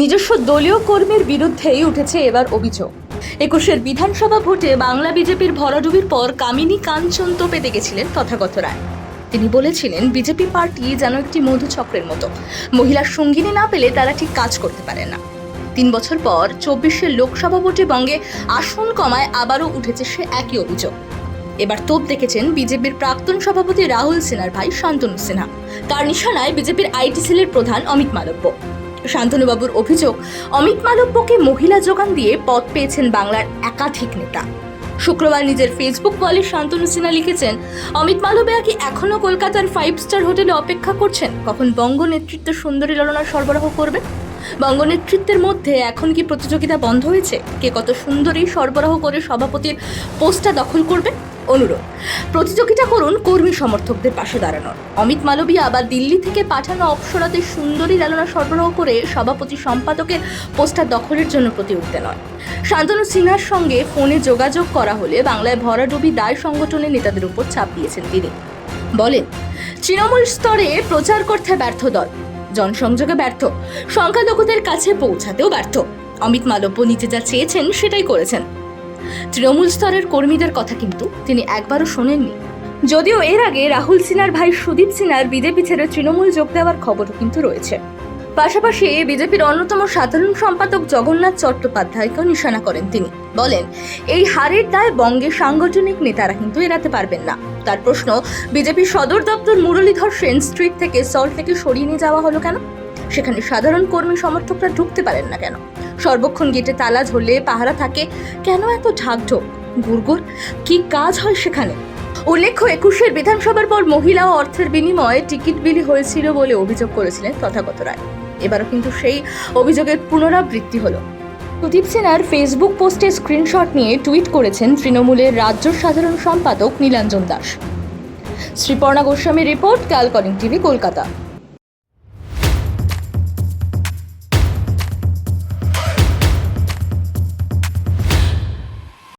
নিজস্ব দলীয় কর্মীর বিরুদ্ধেই উঠেছে এবার অভিযোগ। একুশের বিধানসভা ভোটে বাংলা বিজেপির ভরাডুবির পর কামিনী কাঞ্চন তো পেতে গেছিলেন তথাগত রায়। তিনি বলেছিলেন, বিজেপি পার্টি যেন একটি মধুচক্রের মতো। মহিলার সঙ্গিনী না পেলে তারা ঠিক কাজ করতে পারে না। তিন বছর পর চব্বিশের লোকসভা ভোটে বঙ্গে আসন কমায় আবারও উঠেছে সে একই অভিযোগ। এবার তোপ দেখেছেন বিজেপির প্রাক্তন সভাপতি রাহুল সিনহার ভাই শান্তনু সিনহা। তার নিশানায় বিজেপির আইটি সেলের প্রধান অমিত মালব্য। শান্তনুবাবুর অভিযোগ, অমিত মালব্যকে মহিলা যোগান দিয়ে পদ পেয়েছেন বাংলার একাধিক নেতা। শুক্রবার নিজের ফেসবুক ওয়ালে শান্তনু সিনহা লিখেছেন, অমিত মালবিয়া কি এখনও কলকাতার ফাইভ স্টার হোটেলে অপেক্ষা করছেন? কখন বঙ্গ নেতৃত্ব সুন্দরী লড়না সরবরাহ করবে? বঙ্গ নেতৃত্বের মধ্যে এখন কি প্রতিযোগিতা বন্ধ হয়েছে? কে কত সুন্দরী সরবরাহ করে সভাপতির পোস্টটা দখল করবে? অনুরোধ, প্রতিযোগিতা করুন কর্মী সমর্থকদের পাশে দাঁড়ানোর। অমিত মালবিয়া আবার দিল্লি থেকে পাঠানো অপসরাতে সুন্দরী লালনা সরবরাহ করে সভাপতি সম্পাদকের পোস্টার দখলের জন্য প্রতিযোগিতা নয়। শান্তনু সিনহার সঙ্গে ফোনে যোগাযোগ করা হলে বাংলায় ভরাডুবি দায় সংগঠনের নেতাদের উপর চাপ দিয়েছেন তিনি। বলেন, তৃণমূল স্তরে প্রচার করতে ব্যর্থ দল। জনসংযোগে ব্যর্থ। সংখ্যালঘুদের কাছে পৌঁছাতেও ব্যর্থ। অমিত মালব্য নিজে যা চেয়েছেন সেটাই করেছেন। তৃণমূল স্তরের কর্মীদের কথা কিন্তু তিনি একবারও শোনেননি। যদিও এর আগে রাহুল সিনহার ভাই সুদীপ সিনহার বিজেপি ছেড়ে তৃণমূল যোগ দেওয়ার খবরও কিন্তু রয়েছে। পাশাপাশি বিজেপির অন্যতম সাধারণ সম্পাদক জগন্নাথ চট্টোপাধ্যায়কেও নিশানা করেন তিনি। বলেন, এই হারের দায় বঙ্গের সাংগঠনিক নেতারা কিন্তু এড়াতে পারবেন না। তার প্রশ্ন, বিজেপি সদর দপ্তর মুরলীধর সেন স্ট্রিট থেকে সল্ট থেকে সরিয়ে নিয়ে যাওয়া হলো কেন? সেখানে সাধারণ কর্মী সমর্থকরা ঢুকতে পারেন না কেন? সর্বক্ষণ গেটে তালা ঝরলে পাহারা থাকে। কেন এত ঢাকঢোক? গুড়গুড়? কি কাজ হয় সেখানে? উল্লেখ্য, একুশের বিধানসভার পর মহিলা ও অর্থের বিনিময়ে টিকিট বিলি হয়েছিল বলে অভিযোগ করেছিলেন তথাগত রায়। এবারও কিন্তু সেই অভিযোগের পুনরাবৃত্তি হলো। সুদীপ সেনার ফেসবুক পোস্টে স্ক্রিনশট নিয়ে টুইট করেছেন তৃণমূলের রাজ্য সাধারণ সম্পাদক নীলাঞ্জন দাস। শ্রীপর্ণা গোস্বামী রিপোর্ট কালকলিং টিভি, কলকাতা।